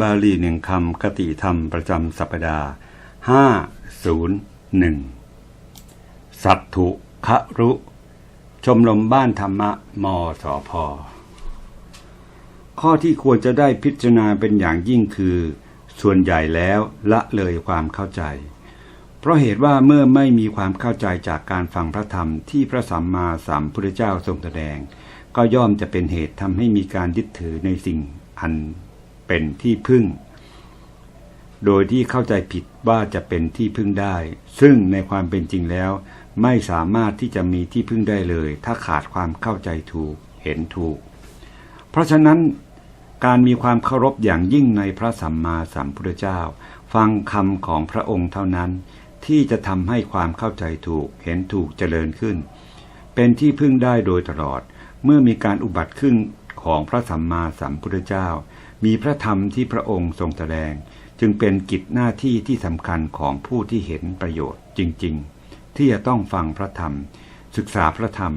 บาลีหนึ่งคำคติธรรมประจำสัปดาห์ห้าศูนย์หนึ่งสัตถุครุ ชมรมบ้านธรรมะ มสพ ข้อที่ควรจะได้พิจารณาเป็นอย่างยิ่งคือ ส่วนใหญ่แล้วละเลยความเข้าใจ เพราะเหตุว่าเมื่อไม่มีความเข้าใจจากการฟังพระธรรมที่พระสัมมาสัมพุทธเจ้าทรงแสดง ก็ย่อมจะเป็นเหตุทำให้มีการยึดถือในสิ่งอัน เป็นที่พึ่ง โดยที่เข้าใจผิดว่าจะเป็นที่พึ่งได้ ซึ่งในความเป็นจริงแล้ว ไม่สามารถที่จะมีที่พึ่งได้เลย ถ้าขาดความเข้าใจถูกเห็นถูก เพราะฉะนั้นการมีความเคารพอย่างยิ่งในพระสัมมาสัมพุทธเจ้า ฟังคำของพระองค์เท่านั้น ที่จะทำให้ความเข้าใจถูกเห็นถูกเจริญขึ้น เป็นที่พึ่งได้โดยตลอด เมื่อมีการอุบัติขึ้นของพระสัมมาสัมพุทธเจ้า มีพระธรรมที่พระองค์ทรงแสดง จึงเป็นกิจหน้าที่ที่สำคัญของผู้ที่เห็นประโยชน์จริง ๆ ที่จะต้องฟังพระธรรม ศึกษาพระธรรม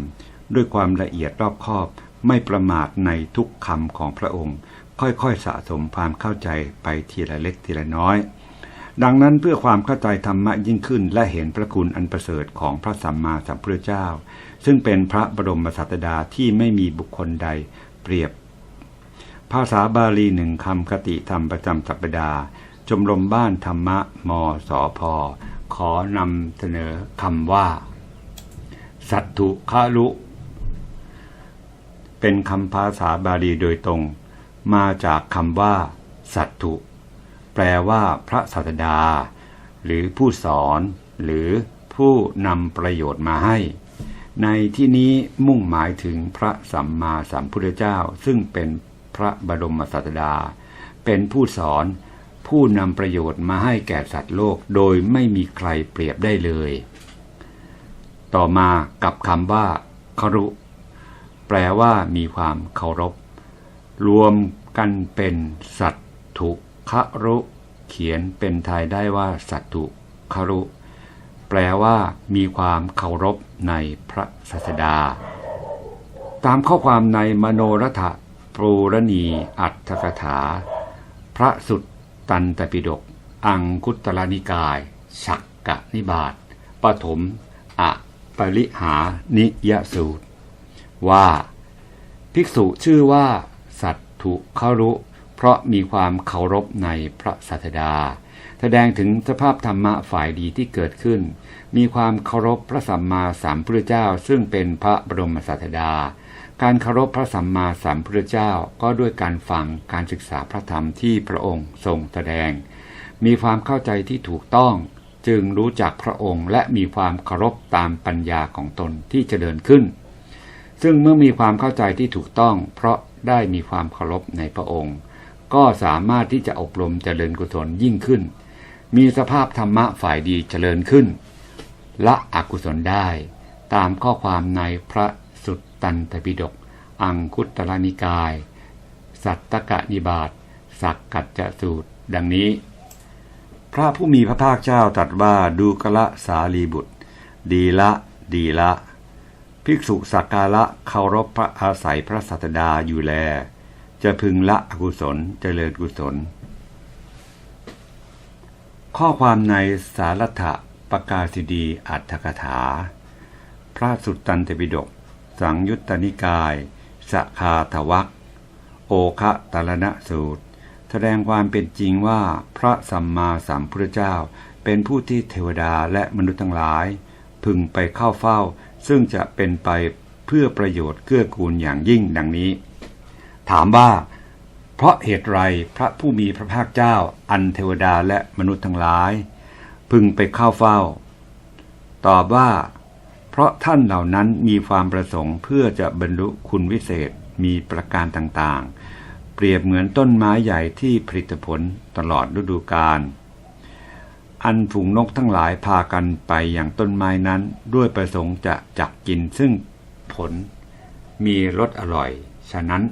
ด้วยความละเอียดรอบคอบไม่ประมาทในทุกคำของพระองค์ ค่อยๆสะสมความเข้าใจไปทีละเล็กทีละน้อย ดังนั้นเพื่อความเข้าใจธรรมะยิ่งขึ้นและเห็นพระคุณอันประเสริฐของพระสัมมาสัมพุทธเจ้า ซึ่งเป็นพระบรมศาสดาที่ไม่มีบุคคลใด เปรียบ ภาษาบาลีหนึ่งคำคติธรรมประจำสัปดาห์ชมรมบ้านธรรมะมสอพอขอนำเสนอคำว่า สัตถุคาลุเป็นคำภาษาบาลีโดยตรง มาจากคำว่า สัตถุ แปลว่าพระสัตดา หรือผู้สอน หรือผู้นำประโยชน์มาให้ ในที่นี้มุ่งหมายถึงพระสัมมาสัมพุทธเจ้าซึ่งเป็น พระบรมศาสดา เป็นผู้สอนผู้นำประโยชน์มาให้แก่สัตว์โลกโดยไม่มีใครเปรียบได้เลย ต่อมากับคำว่าคารุ แปลว่ามีความเคารพ รวมกันเป็นสัตถุครุ เขียนเป็นไทยได้ว่าสัตถุครุ แปลว่ามีความเคารพในพระศาสดา ตามข้อความในมโนรถ ปรูรณีอัตถกถา พระสุตตันตปิฎกอังคุตรนิกาย ฉักกะนิบาตปฐมอะปริหานิยสูตร ว่า ภิกษุชื่อว่า สัตถุคารุ เพราะมีความเคารพในพระสัทดา แสดงถึงสภาพธรรมะฝ่ายดีที่เกิดขึ้น มีความเคารพพระสัมมาสัมพุทธเจ้าซึ่งเป็นพระบรมศาสดา การเคารพพระสัมมาสัมพุทธเจ้าก็ด้วยการฟังการศึกษาพระธรรมที่พระองค์ทรงแสดง มีความเข้าใจที่ถูกต้อง จึงรู้จักพระองค์และมีความเคารพตามปัญญาของตนที่เจริญขึ้น ซึ่งเมื่อมีความเข้าใจที่ถูกต้อง เพราะได้มีความเคารพในพระองค์ ก็สามารถที่จะอบรมเจริญกุศลยิ่งขึ้น มีสภาพธรรมะฝ่ายดีเจริญขึ้น ละอกุศลได้ ตามข้อความในพระ ตันตปิฎกอังคุตรนิกาย สัตตกะนิบาตสักกัจจสูตร ดังนี้ พระผู้มีพระภาคเจ้าตรัสว่าดูกละสาลีบุตร ดีละ ดีละ ภิกษุสักการะเคารพพระอาศัยพระสัตดาอยู่แล จะพึงละอกุศลเจริญกุศล ข้อความในสารัถประกาศดีอัตถกถา พระสุตตันตปิฎก สังยุตตนิกายสคาทวักโอคะตรณสูตร แสดงความเป็นจริงว่าพระสัมมาสัมพุทธเจ้า เป็นผู้ที่เทวดาและมนุษย์ทั้งหลาย พึงไปเข้าเฝ้า ซึ่งจะเป็นไปเพื่อประโยชน์เกื้อกูลอย่างยิ่งดังนี้ ถามว่า เพราะเหตุไรพระผู้มีพระภาคเจ้า อันเทวดาและมนุษย์ทั้งหลาย พึงไปเข้าเฝ้า ตอบว่า เพราะท่านเหล่านั้นมีความประสงค์เพื่อจะบรรลุคุณวิเศษมีประการต่างๆ เปรียบเหมือนต้นไม้ใหญ่ที่ผลิตผลตลอดฤดูกาลอันฝูงนกทั้งหลายพากันไปอย่างต้นไม้นั้นด้วยประสงค์จะจับกินซึ่งผลมีรสอร่อย ฉะนั้น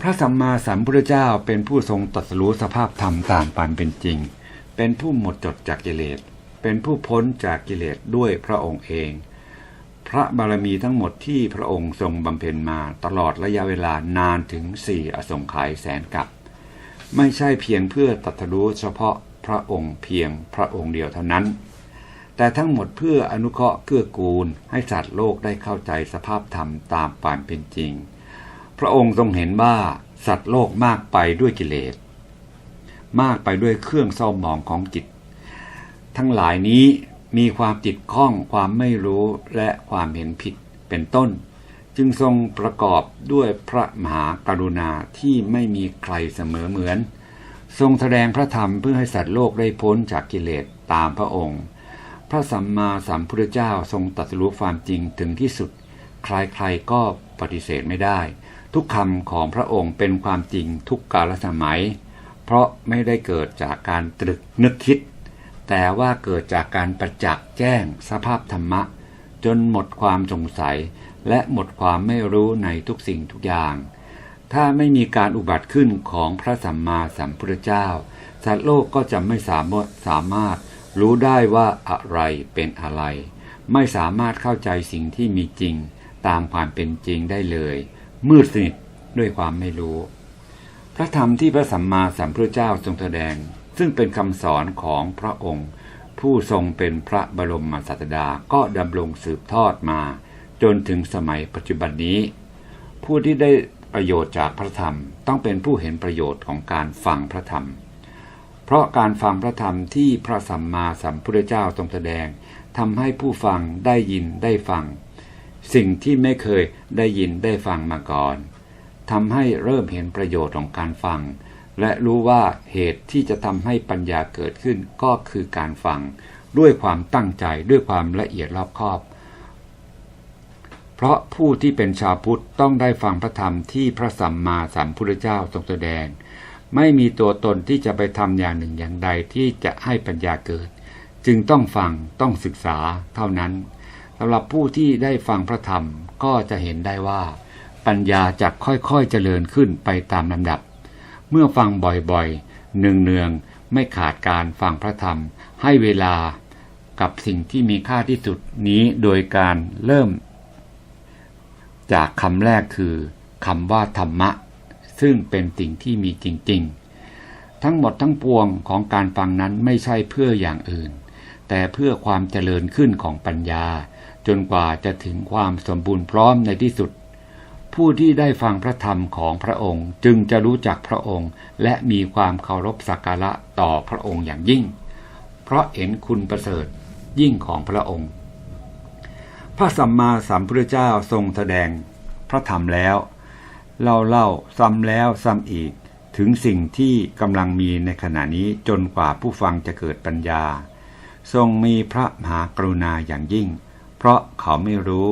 พระสัมมาสัมพุทธเจ้าเป็นผู้ทรงตรัสรู้สภาพธรรมตามปานเป็นจริง เป็นผู้หมดจดจากกิเลส เป็นผู้พ้นจากกิเลสด้วยพระองค์เอง พระบารมีทั้งหมดที่พระองค์ทรงบำเพ็ญมาตลอดระยะเวลานานถึงสี่อสงไขยแสนกับไม่ใช่เพียงเพื่อตรัสรู้เฉพาะพระองค์เพียงพระองค์เดียวเท่านั้น แต่ทั้งหมดเพื่ออนุเคราะห์เกื้อกูลให้สัตว์โลกได้เข้าใจสภาพธรรมตามความเป็นจริง พระองค์ทรงเห็นว่าสัตว์โลกมากไปด้วยกิเลส มากไปด้วยเครื่องเศร้าหมองของจิต ทั้งหลายนี้มีความติดข้องความไม่รู้และความเห็นผิดเป็นต้น จึงทรงประกอบด้วยพระมหากรุณาที่ไม่มีใครเสมอเหมือน ทรงแสดงพระธรรมเพื่อให้สัตว์โลกได้พ้นจากกิเลสตามพระองค์ พระสัมมาสัมพุทธเจ้าทรงตรัสรู้ความจริงถึงที่สุด ใครๆก็ปฏิเสธไม่ได้ ทุกคำของพระองค์เป็นความจริงทุกกาลสมัย เพราะไม่ได้เกิดจากการตรึกนึกคิด แต่ว่าเกิดจากการประจักษ์แจ้งสภาพธรรมะ จนหมดความสงสัย และหมดความไม่รู้ในทุกสิ่งทุกอย่าง ถ้าไม่มีการอุบัติขึ้นของพระสัมมาสัมพุทธเจ้า สัตว์โลกก็จะไม่สามารถสามารถรู้ได้ว่าอะไรเป็นอะไร ไม่สามารถเข้าใจสิ่งที่มีจริง ตามความเป็นจริงได้เลย มืดสนิทด้วยความไม่รู้ พระธรรมที่พระสัมมาสัมพุทธเจ้าทรงแสดง ซึ่งเป็นคำสอนของพระองค์ ผู้ทรงเป็นพระบรมศาสดาก็ดำรงสืบทอดมา จนถึงสมัยปัจจุบันนี้ ผู้ที่ได้ประโยชน์จากพระธรรม ต้องเป็นผู้เห็นประโยชน์ของการฟังพระธรรม เพราะการฟังพระธรรมที่พระสัมมาสัมพุทธเจ้าทรงแสดงทำให้ผู้ฟังได้ยินได้ฟัง สิ่งที่ไม่เคยได้ยินได้ฟังมาก่อนทำให้เริ่มเห็นประโยชน์ของการฟัง และรู้ว่าเหตุที่จะทำให้ปัญญาเกิดขึ้นก็คือการฟัง ด้วยความตั้งใจด้วยความละเอียดรอบคอบ เพราะผู้ที่เป็นชาวพุทธต้องได้ฟังพระธรรมที่พระสัมมาสัมพุทธเจ้าทรงแสดง ไม่มีตัวตนที่จะไปทำอย่างหนึ่งอย่างใดที่จะให้ปัญญาเกิด จึงต้องฟังต้องศึกษาเท่านั้นสำหรับผู้ที่ได้ฟังพระธรรมก็จะเห็นได้ว่า ปัญญาจะค่อยๆเจริญขึ้นไปตามลำดับ เมื่อฟังบ่อยๆ เนืองๆ ไม่ขาดการฟังพระธรรม ให้เวลากับสิ่งที่มีค่าที่สุดนี้โดยการเริ่ม จากคำแรกคือคำว่าธรรมะ ซึ่งเป็นสิ่งที่มีจริงๆ ทั้งหมดทั้งปวงของการฟังนั้นไม่ใช่เพื่ออย่างอื่น แต่เพื่อความเจริญขึ้นของปัญญา จนกว่าจะถึงความสมบูรณ์พร้อมในที่สุด ผู้ที่ได้ฟังพระธรรมของพระองค์ จึงจะรู้จักพระองค์ และมีความเคารพสักการะต่อพระองค์อย่างยิ่ง เพราะเห็นคุณประเสริฐยิ่งของพระองค์ พระสัมมาสัมพุทธเจ้าทรงแสดงพระธรรมแล้ว เล่าเล่าซ้ำแล้วซ้ำอีกถึงสิ่งที่กำลังมีในขณะนี้จนกว่าผู้ฟังจะเกิดปัญญา ทรงมีพระมหากรุณาอย่างยิ่ง เพราะเขาไม่รู้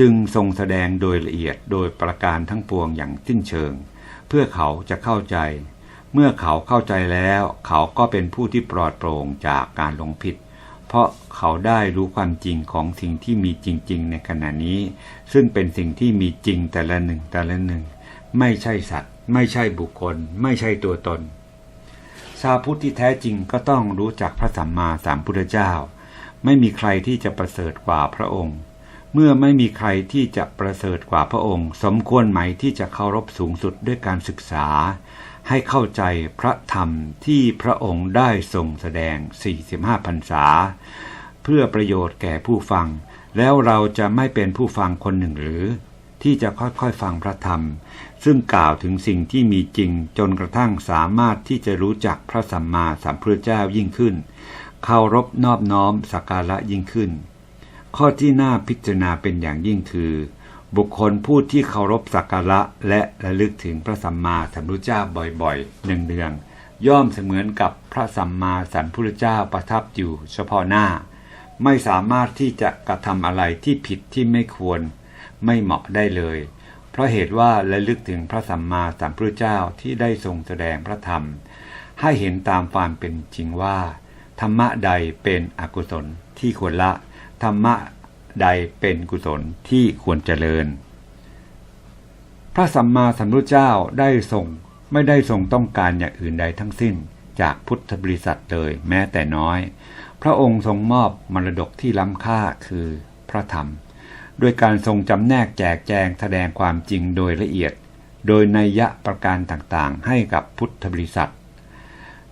จึงทรงแสดงโดยละเอียดโดยประการทั้งปวงอย่างสิ้นเชิง เพื่อเขาจะเข้าใจ เมื่อเขาเข้าใจแล้ว เขาก็เป็นผู้ที่ปลอดโปร่งจากการหลงผิด เพราะเขาได้รู้ความจริงของสิ่งที่มีจริง ๆ ในขณะนี้ ซึ่งเป็นสิ่งที่มีจริงแต่ละหนึ่งแต่ละหนึ่ง ไม่ใช่สัตว์ ไม่ใช่บุคคล ไม่ใช่ตัวตน ชาพุทธที่แท้จริงก็ต้องรู้จักพระสัมมาสัมพุทธเจ้า ไม่มีใครที่จะประเสริฐกว่าพระองค์ เมื่อไม่มีใครที่จะประเสริฐกว่าพระองค์ สมควรไหมที่จะเคารพสูงสุดด้วยการศึกษา ให้เข้าใจพระธรรมที่พระองค์ได้ทรงแสดง 45พรรษา เพื่อประโยชน์แก่ผู้ฟัง แล้วเราจะไม่เป็นผู้ฟังคนหนึ่งหรือ ที่จะค่อยๆฟังพระธรรม ซึ่งกล่าวถึงสิ่งที่มีจริงจนกระทั่งสามารถที่จะรู้จักพระสัมมาสัมพุทธเจ้ายิ่งขึ้นเคารพนอบน้อมสักการะยิ่งขึ้น ข้อที่น่าพิจารณาเป็นอย่างยิ่งคือ บุคคลผู้ที่เคารพสักการะและระลึกถึงพระสัมมาสัมพุทธเจ้าบ่อยๆเนืองๆย่อมเสมือนกับพระสัมมาสัมพุทธเจ้าประทับอยู่เฉพาะหน้า ไม่สามารถที่จะกระทำอะไรที่ผิดที่ไม่ควร ไม่เหมาะได้เลย เพราะเหตุว่าระลึกถึงพระสัมมาสัมพุทธเจ้าที่ได้ทรงแสดงพระธรรม ให้เห็นตามความเป็นจริงว่า ธรรมะใดเป็นอกุศลที่ควรละ ธรรมะใดเป็นกุศลที่ควรเจริญ พระสัมมาสัมพุทธเจ้าได้ทรงไม่ได้ทรงต้องการอย่างอื่นใดทั้งสิ้นจากพุทธบริษัทเลยแม้แต่น้อย พระองค์ทรงมอบมรดกที่ล้ำค่าคือพระธรรม ด้วยการทรงจำแนกแจกแจงแสดงความจริงโดยละเอียด โดยนัยยะประการต่างๆ ให้กับพุทธบริษัท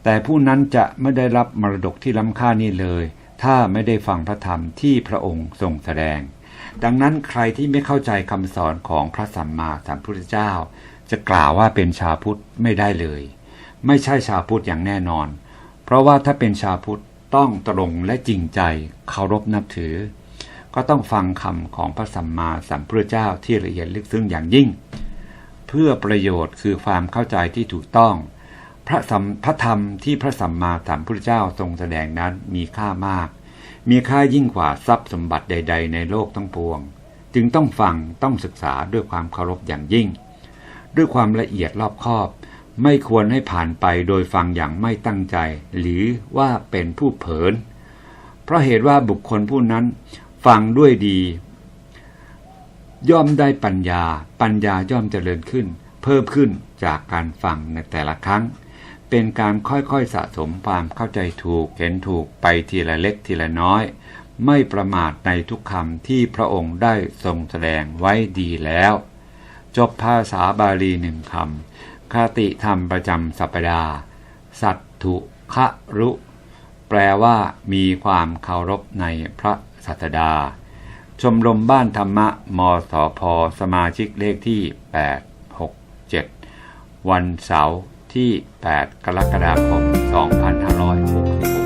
แต่ผู้นั้นจะไม่ได้รับมรดกที่ล้ำค่านี้เลย ถ้าไม่ได้ฟังพระธรรมที่พระองค์ทรงแสดง ดังนั้นใครที่ไม่เข้าใจคำสอนของพระสัมมาสัมพุทธเจ้า จะกล่าวว่าเป็นชาวพุทธไม่ได้เลย ไม่ใช่ชาวพุทธอย่างแน่นอน เพราะว่าถ้าเป็นชาวพุทธต้องตรงและจริงใจเคารพนับถือ ก็ต้องฟังคำของพระสัมมาสัมพุทธเจ้าที่ละเอียดลึกซึ้งอย่างยิ่ง เพื่อประโยชน์คือความเข้าใจที่ถูกต้อง พระสัมพระธรรมที่พระสัมมาสัมพุทธเจ้าทรงแสดงนั้นมีค่ามาก มีค่ายิ่งกว่าทรัพย์สมบัติใด ๆ ในโลกทั้งปวง จึงต้องฟังต้องศึกษาด้วยความเคารพอย่างยิ่ง ด้วยความละเอียดรอบคอบ ไม่ควรให้ผ่านไปโดยฟังอย่างไม่ตั้งใจ หรือว่าเป็นผู้เผลอเพราะเหตุว่าบุคคลผู้นั้นฟังด้วยดี ย่อมได้ปัญญา ปัญญาย่อมเจริญขึ้น เพิ่มขึ้นจากการฟังในแต่ละครั้ง เป็นการค่อยๆสะสมความเข้าใจถูกเห็นถูกไปทีละเล็กทีละน้อย ไม่ประมาทในทุกคำที่พระองค์ได้ทรงแสดงไว้ดีแล้ว จบภาษาบาลีหนึ่งคำคติธรรมประจำสัปดาห์ สัตถุคะรุ แปลว่ามีความเคารพในพระสัตดา ชมรมบ้านธรรมะ มสพสมาชิกเลขที่ 867 วันเสาร์ ที่ 8 กรกฎาคม 2566